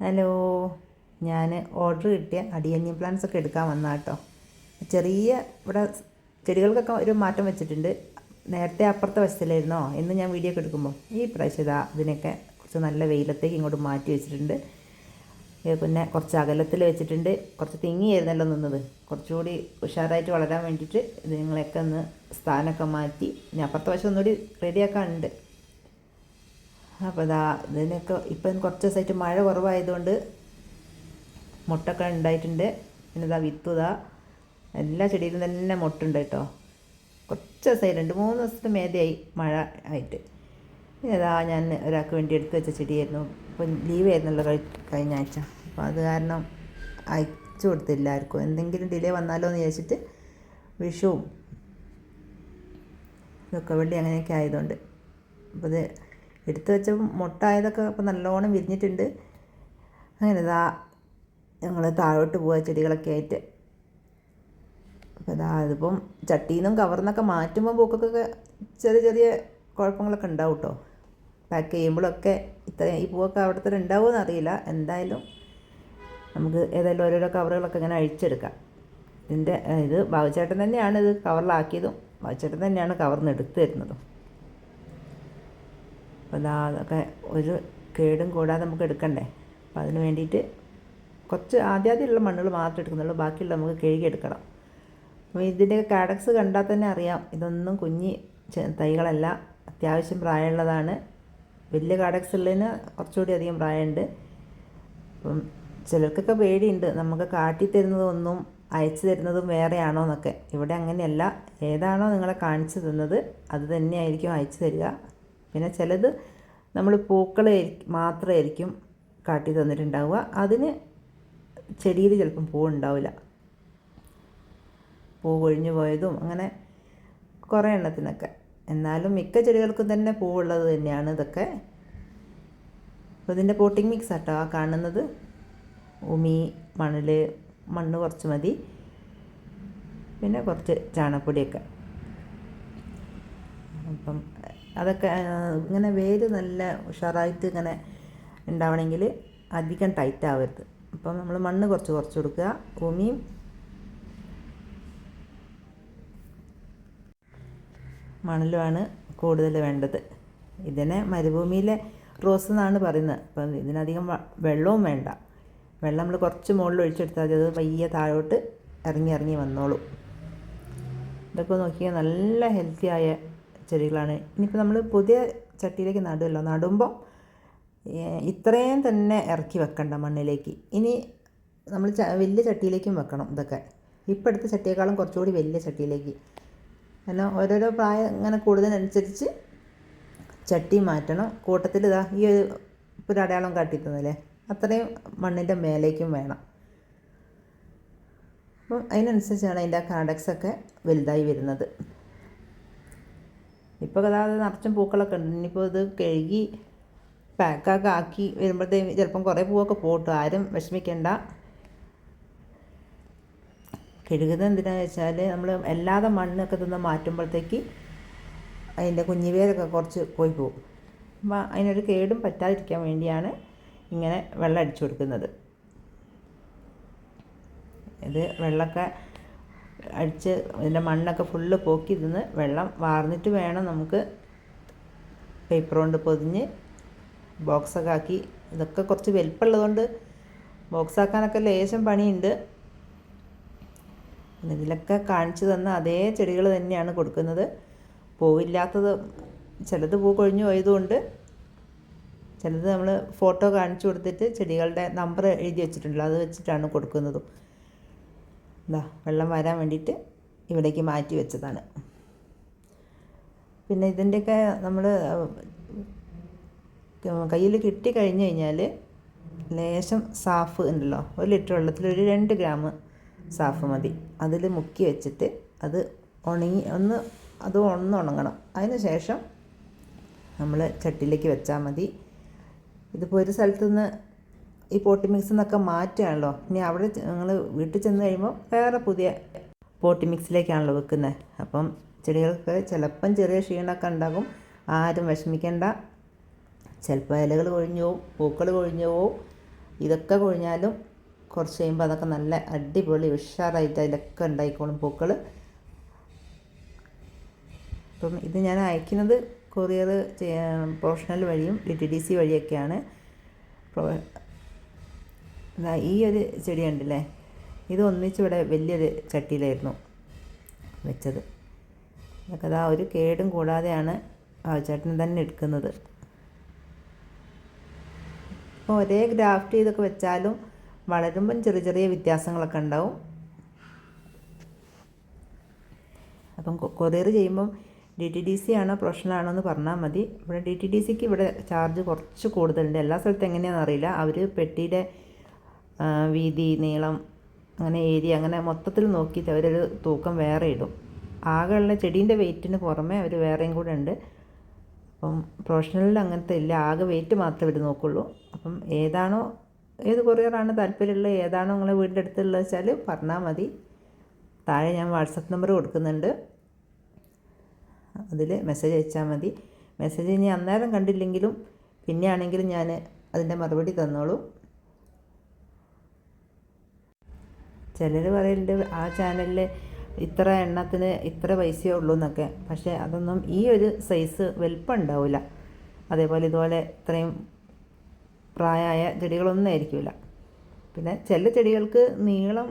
Hello. ഞാൻ order കിട്ടിയ അടിയന്യം plants ഒക്കെ എടുക്കാൻ വന്ന കേട്ടോ ചെറിയ ഇവിടെ ചെടികൾക്കൊക്കെ ഒരു മാറ്റം വെച്ചിട്ടുണ്ട്. നേരത്തെ അപ്പുറത്തെ വശത്തിലായിരുന്നോ? എന്ന് ഞാൻ വീഡിയോ ഒക്കെ എടുക്കുമ്പോൾ ഈ പ്രാവശ്യം ഇതാ ഇതിനൊക്കെ കുറച്ച് നല്ല വെയിലത്തേക്ക് ഇങ്ങോട്ട് മാറ്റി വെച്ചിട്ടുണ്ട്. പിന്നെ കുറച്ച് അകലത്തിൽ വെച്ചിട്ടുണ്ട്. കുറച്ച് തിങ്ങിയായിരുന്നല്ലോ നിന്നത്. കുറച്ചുകൂടി ഉഷാറായിട്ട് വളരാൻ വേണ്ടിയിട്ട് ഇത് നിങ്ങളെയൊക്കെ ഒന്ന് സ്ഥാനമൊക്കെ മാറ്റി ഇനി അപ്പുറത്തെ വശം ഒന്നുകൂടി റെഡിയാക്കാനുണ്ട് അപ്പോൾ ഇതാ ഇതിനൊക്കെ ഇപ്പം കുറച്ച് ദിവസമായിട്ട് മഴ കുറവായതുകൊണ്ട് മുട്ടൊക്കെ ഉണ്ടായിട്ടുണ്ട്. പിന്നെ ഇതാ വിത്ത് ഇതാ എല്ലാ ചെടിയിലും തന്നെ മുട്ടുണ്ട് കേട്ടോ. കുറച്ച് ദിവസമായി രണ്ട് മൂന്ന് ദിവസത്തെ മേതയായി മഴ ആയിട്ട്. പിന്നെ ഇതാ ഞാൻ ഒരാൾക്ക് വേണ്ടി എടുത്തു വെച്ച ചെടിയായിരുന്നു. ഇപ്പം ലീവ് ആയിരുന്നല്ലോ കഴി കഴിഞ്ഞ ആഴ്ച. അപ്പോൾ അത് കാരണം അയച്ചു കൊടുത്തില്ല ആർക്കും. എന്തെങ്കിലും ഡിലേ വന്നാലോ എന്ന് വിചാരിച്ചിട്ട് വിഷുവും ഇതൊക്കെ വെള്ളി അങ്ങനെയൊക്കെ ആയതുകൊണ്ട്. അപ്പോൾ ഇത് എടുത്തു വെച്ച മുട്ട ആയതൊക്കെ ഇപ്പോൾ നല്ലോണം വിരിഞ്ഞിട്ടുണ്ട്. അങ്ങനെ ഇതാ ഞങ്ങൾ താഴോട്ട് പോവുക ചെടികളൊക്കെ ആയിട്ട്. അപ്പോൾ ഇതാ അതിപ്പം ചട്ടിയിൽ നിന്നും കവറിൽ നിന്നൊക്കെ മാറ്റുമ്പോൾ പൂക്കൊക്കെ ചെറിയ ചെറിയ കുഴപ്പങ്ങളൊക്കെ ഉണ്ടാവും കേട്ടോ പാക്ക് ചെയ്യുമ്പോഴൊക്കെ ഇത്ര ഈ പൂവൊക്കെ അവിടെ തന്നെ ഉണ്ടാവുമെന്ന് അറിയില്ല എന്തായാലും നമുക്ക് ഏതായാലും ഓരോരോ കവറുകളൊക്കെ ഇങ്ങനെ അഴിച്ചെടുക്കാം. ഇതിന്റെ ഇത് ബാബുചേട്ടൻ തന്നെയാണ് ഇത് കവറിലാക്കിയതും ബാബുചേട്ടൻ തന്നെയാണ് കവറിൽ നിന്ന് എടുത്തു തരുന്നതും. അപ്പോൾ ഇതാ അതൊക്കെ ഒരു കേടും കൂടാതെ നമുക്ക് എടുക്കണ്ടേ? അപ്പോൾ അതിന് വേണ്ടിയിട്ട് കുറച്ച് ആദ്യാദ്യമുള്ള മണ്ണുകൾ മാത്രമേ എടുക്കുന്നുള്ളൂ. ബാക്കിയുള്ള നമുക്ക് കഴുകിയെടുക്കണം അപ്പോൾ ഇതിന്റെ കാഡക്സ് കണ്ടാൽ തന്നെ അറിയാം. ഇതൊന്നും കുഞ്ഞി തൈകളല്ല. അത്യാവശ്യം പ്രായമുള്ളതാണ്. വലിയ കാഡക്സ് ഉള്ളതിന് കുറച്ചുകൂടി അധികം പ്രായമുണ്ട്. അപ്പം ചിലർക്കൊക്കെ പേടിയുണ്ട്. നമുക്ക് കാട്ടി തരുന്നതൊന്നും അയച്ചു തരുന്നതും വേറെയാണോ എന്നൊക്കെ. ഇവിടെ അങ്ങനെയല്ല. ഏതാണോ നിങ്ങളെ കാണിച്ചു തന്നത് അത് തന്നെയായിരിക്കും അയച്ചു തരിക. പിന്നെ ചിലത് നമ്മൾ പൂക്കൾ മാത്രമായിരിക്കും കാട്ടി തന്നിട്ടുണ്ടാവുക. അതിന് ചെടിയിൽ ചിലപ്പം പൂവുണ്ടാവില്ല പൂ കൊഴിഞ്ഞു പോയതും അങ്ങനെ കുറേ എണ്ണത്തിനൊക്കെ. എന്നാലും മിക്ക ചെടികൾക്കും തന്നെ പൂവുള്ളത് തന്നെയാണ് ഇതൊക്കെ. അപ്പോൾ ഇതിന്റെ പോട്ടിംഗ് മിക്സ് ആട്ടോ. ആ കാണുന്നത് ഉമി മണൽ മണ്ണ് കുറച്ച് മതി. പിന്നെ കുറച്ച് ചാണകപ്പൊടിയൊക്കെ. അപ്പം അതൊക്കെ ഇങ്ങനെ വേര് നല്ല ഉഷാറായിട്ട് ഇങ്ങനെ ഉണ്ടാവണമെങ്കിൽ അധികം ടൈറ്റ് ആവരുത്. അപ്പം നമ്മൾ മണ്ണ് കുറച്ച് കുറച്ച് കൊടുക്കുക. ഭൂമിയും മണലുമാണ് കൂടുതൽ വേണ്ടത്. ഇതിനെ മരുഭൂമിയിലെ റോസ് എന്നാണ് പറയുന്നത്. അപ്പം ഇതിനധികം വെള്ളവും വേണ്ട. വെള്ളം നമ്മൾ കുറച്ച് മുകളിൽ ഒഴിച്ചെടുത്താൽ മതി. അത് പയ്യെ താഴോട്ട് ഇറങ്ങി ഇറങ്ങി വന്നോളൂ. ഇതൊക്കെ നോക്കിയാൽ നല്ല ഹെൽത്തി ആയ ചെടികളാണ്. ഇനിയിപ്പോൾ നമ്മൾ പുതിയ ചട്ടിയിലേക്ക് നടുമല്ലോ നടുമ്പോൾ ഇത്രയും തന്നെ ഇറക്കി വെക്കണ്ട മണ്ണിലേക്ക്. ഇനി നമ്മൾ വലിയ ചട്ടിയിലേക്കും വെക്കണം ഇതൊക്കെ. ഇപ്പം എടുത്ത ചട്ടിയേക്കാളും കുറച്ചുകൂടി വലിയ ചട്ടിയിലേക്ക്. കാരണം ഓരോരോ പ്രായം ഇങ്ങനെ കൂടുന്നതിനനുസരിച്ച് ചട്ടി മാറ്റണം. കൂട്ടത്തിൽ ഇതാ ഈ ഒരു ഇപ്പോൾ ഒരു അടയാളം കാട്ടിത്തന്നല്ലേ? അത്രയും മണ്ണിന്റെ മേലേക്കും വേണം. അപ്പം അതിനനുസരിച്ചാണ് അതിന്റെ ആ കാഡക്സ് ഒക്കെ വലുതായി വരുന്നത്. ഇപ്പോൾ അതായത് നിറച്ചും പൂക്കളൊക്കെ ഉണ്ട്. ഇനിയിപ്പോൾ ഇത് കഴുകി പാക്കൊക്കെ ആക്കി വരുമ്പോഴത്തേക്കും ചിലപ്പം കുറേ പൂവൊക്കെ പോട്ടു. ആരും വിഷമിക്കേണ്ട. കഴുകുന്നത് എന്തിനാന്ന് വെച്ചാൽ നമ്മൾ അല്ലാതെ മണ്ണൊക്കെ തിന്ന് മാറ്റുമ്പോഴത്തേക്ക് അതിന്റെ കുഞ്ഞിവേരൊക്കെ കുറച്ച് പോയി പോകും. അപ്പം അതിനൊരു കേടും പറ്റാതിരിക്കാൻ വേണ്ടിയാണ് ഇങ്ങനെ വെള്ളം അടിച്ചു കൊടുക്കുന്നത്. ഇത് വെള്ളമൊക്കെ അടിച്ച് അതിന്റെ മണ്ണൊക്കെ ഫുള്ള് പോക്കി ഇരുന്ന് വെള്ളം വാർന്നിട്ട് വേണം നമുക്ക് പേപ്പർ കൊണ്ട് പൊതിഞ്ഞ് ബോക്സൊക്കെ ആക്കി. ഇതൊക്കെ കുറച്ച് വലിപ്പമുള്ളതുകൊണ്ട് ബോക്സ് ആക്കാനൊക്കെ ലേശം പണിയുണ്ട്. ഇതിലൊക്കെ കാണിച്ചു തന്ന അതേ ചെടികൾ തന്നെയാണ് കൊടുക്കുന്നത്. പൂവില്ലാത്തത് ചിലത് പൂ കൊഴിഞ്ഞു പോയതുകൊണ്ട് ചിലത് നമ്മൾ ഫോട്ടോ കാണിച്ചു കൊടുത്തിട്ട് ചെടികളുടെ നമ്പർ എഴുതി വെച്ചിട്ടുണ്ടല്ലോ അത് വെച്ചിട്ടാണ് കൊടുക്കുന്നതും. എന്താ വെള്ളം വരാൻ വേണ്ടിയിട്ട് ഇവിടേക്ക് മാറ്റി വെച്ചതാണ്. പിന്നെ ഇതിന്റെയൊക്കെ നമ്മൾ കയ്യിൽ കിട്ടി കഴിഞ്ഞ് കഴിഞ്ഞാൽ ലേശം സാഫ് ഉണ്ടല്ലോ. ഒരു ലിറ്റർ വെള്ളത്തിൽ ഒരു രണ്ട് ഗ്രാം സാഫ് മതി. അതിൽ മുക്കി വെച്ചിട്ട് അത് ഉണങ്ങി ഒന്ന് അത് ഒന്ന് ഉണങ്ങണം. അതിന് ശേഷം നമ്മൾ ചട്ടിയിലേക്ക് വെച്ചാൽ മതി. ഇതിപ്പോൾ ഒരു സ്ഥലത്ത് നിന്ന് ഈ പോട്ടി മിക്സ് എന്നൊക്കെ മാറ്റുകയാണല്ലോ ഇനി അവിടെ നിങ്ങൾ വീട്ടിൽ ചെന്ന് കഴിയുമ്പോൾ വേറെ പുതിയ പോട്ടി മിക്സിലേക്കാണല്ലോ വെക്കുന്നത് അപ്പം ചെടികൾക്ക് ചിലപ്പം ചെറിയ ക്ഷീണമൊക്കെ ഉണ്ടാകും. ആരും വിഷമിക്കേണ്ട. ചിലപ്പോൾ ഇലകൾ കൊഴിഞ്ഞു പോവും പൂക്കൾ കൊഴിഞ്ഞു പോവും. ഇതൊക്കെ കൊഴിഞ്ഞാലും കുറച്ച് കഴിയുമ്പോൾ അതൊക്കെ നല്ല അടിപൊളി ഉഷാറായിട്ട് അതിലൊക്കെ ഉണ്ടായിക്കോളും പൂക്കൾ അപ്പം ഇത് ഞാൻ അയക്കുന്നത് കൊറിയർ പ്രൊഫഷണൽ വഴിയും ഡി ടി ഡി സി വഴിയൊക്കെയാണ്. ഈ ഒരു ചെടി ഉണ്ടല്ലേ ഇത് ഒന്നിച്ച് ഇവിടെ വലിയൊരു ചട്ടിയിലായിരുന്നു വെച്ചത്. അതൊക്കെ അതാ ഒരു കേടും കൂടാതെയാണ് ആ ചേട്ടൻ തന്നെ എടുക്കുന്നത്. ഇപ്പോൾ ഒരേ ഗ്രാഫ്റ്റ് ചെയ്തൊക്കെ വെച്ചാലും വളരുമ്പം ചെറിയ ചെറിയ വ്യത്യാസങ്ങളൊക്കെ ഉണ്ടാവും. അപ്പം കൊറിയർ ചെയ്യുമ്പം ഡി ടി ഡി സി ആണോ പ്രൊഫഷണൽ ആണോ എന്ന് പറഞ്ഞാൽ മതി. ഇവിടെ ഡി ടി ഡി സിക്ക് ഇവിടെ ചാർജ് കുറച്ച് കൂടുതലുണ്ട്. എല്ലാ സ്ഥലത്തും എങ്ങനെയാണെന്ന് അറിയില്ല. അവർ പെട്ടിയുടെ വീതി നീളം അങ്ങനെ ഏരിയ അങ്ങനെ മൊത്തത്തിൽ നോക്കിയിട്ട് അവരൊരു തൂക്കം വേറെ ഇടും. ആകെയുള്ള ചെടീന്റെ വെയിറ്റിന് പുറമെ അവർ വേറെയും കൂടെ ഉണ്ട്. അപ്പം പ്രൊഫഷണലിൽ അങ്ങനത്തെ ഇല്ല. ആകെ വെയിറ്റ് മാത്രമേ ഇവർ നോക്കുള്ളൂ. അപ്പം ഏതാണോ ഏത് കൊറിയറാണ് താല്പര്യമുള്ളത് ഏതാണോ നിങ്ങളെ വീടിന്റെ അടുത്തുള്ളത് വെച്ചാൽ പറഞ്ഞാൽ മതി. താഴെ ഞാൻ വാട്സപ്പ് നമ്പർ കൊടുക്കുന്നുണ്ട്. അതിൽ മെസ്സേജ് അയച്ചാൽ മതി. മെസ്സേജ് ഇനി അന്നേരം കണ്ടില്ലെങ്കിലും പിന്നെയാണെങ്കിലും ഞാൻ അതിന്റെ മറുപടി തന്നോളൂ. ചിലർ പറയലുണ്ട് ആ ചാനലിൽ ഇത്ര എണ്ണത്തിന് ഇത്ര പൈസയേ ഉള്ളൂ എന്നൊക്കെ പക്ഷേ അതൊന്നും ഈ ഒരു സൈസ് വലിപ്പം ഉണ്ടാവില്ല അതേപോലെ ഇതുപോലെ ഇത്രയും പ്രായമായ ചെടികളൊന്നും ആയിരിക്കില്ല പിന്നെ ചില ചെടികൾക്ക് നീളം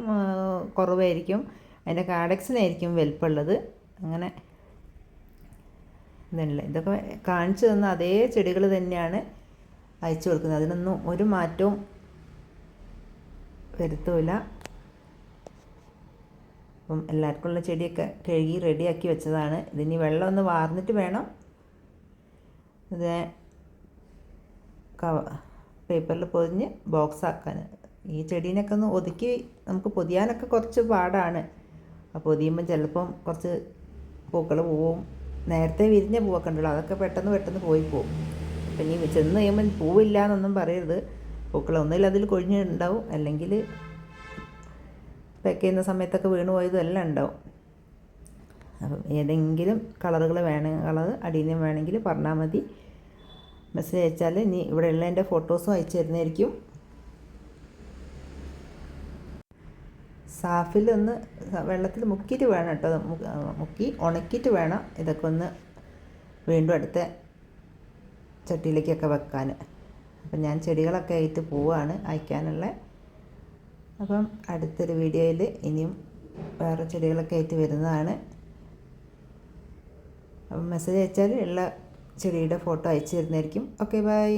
കുറവായിരിക്കും. അതിന്റെ കാഡക്സിനായിരിക്കും വലിപ്പമുള്ളത്. അങ്ങനെ ഇതല്ല ഇതൊക്കെ കാണിച്ചു തന്ന അതേ ചെടികൾ തന്നെയാണ് അയച്ചു കൊടുക്കുന്നത്. അതിനൊന്നും ഒരു മാറ്റവും വരുത്തൂല. അപ്പം എല്ലാവർക്കുമുള്ള ചെടിയൊക്കെ കഴുകി റെഡിയാക്കി വെച്ചതാണ്. ഇതിനി വെള്ളം ഒന്ന് വാർന്നിട്ട് വേണം. ഇത് കവ പേപ്പറിൽ പൊതിഞ്ഞ് ബോക്സ് ആക്കാൻ ഈ ചെടീനൊക്കെ ഒന്ന് ഒതുക്കി നമുക്ക് പൊതിയാനൊക്കെ കുറച്ച് പാടാണ്. അപ്പോൾ പൊതിയുമ്പം ചിലപ്പം കുറച്ച് പൂക്കൾ പോവും. നേരത്തെ വിരിഞ്ഞ പൂവൊക്കെ ഉണ്ടല്ലോ അതൊക്കെ പെട്ടെന്ന് പെട്ടെന്ന് പോയി പോവും. അപ്പം ഇനി ചെന്ന് കഴിയുമ്പോൾ പൂവില്ല എന്നൊന്നും പറയരുത്. പൂക്കൾ അതിൽ കൊഴിഞ്ഞിട്ടുണ്ടാവും. അല്ലെങ്കിൽ പാക്ക് ചെയ്യുന്ന സമയത്തൊക്കെ വീണ് പോയതും എല്ലാം ഉണ്ടാവും. അപ്പം ഏതെങ്കിലും കളറുകൾ വേണ കളർ അടിയിലും വേണമെങ്കിൽ പറഞ്ഞാൽ മതി. മെസ്സേജ് അയച്ചാൽ ഇനി ഇവിടെ ഉള്ള എന്റെ ഫോട്ടോസും അയച്ചു തരുന്നതായിരിക്കും. സാഫിൽ ഒന്ന് വെള്ളത്തിൽ മുക്കിയിട്ട് വേണം കേട്ടോ. മുക്കി ഉണക്കിയിട്ട് വേണം ഇതൊക്കെ ഒന്ന് വീണ്ടും അടുത്ത ചട്ടിയിലേക്കൊക്കെ വെക്കാൻ. അപ്പം ഞാൻ ചെടികളൊക്കെ ആയിട്ട് പോവാണ്. അയക്കാനുള്ള അപ്പം അടുത്തൊരു വീഡിയോയിൽ ഇനിയും വേറെ ചെടികളൊക്കെ ആയിട്ട് വരുന്നതാണ്. അപ്പം മെസ്സേജ് അയച്ചാൽ ഉള്ള ചെടിയുടെ ഫോട്ടോ അയച്ചു തരുന്നതായിരിക്കും. Okay bye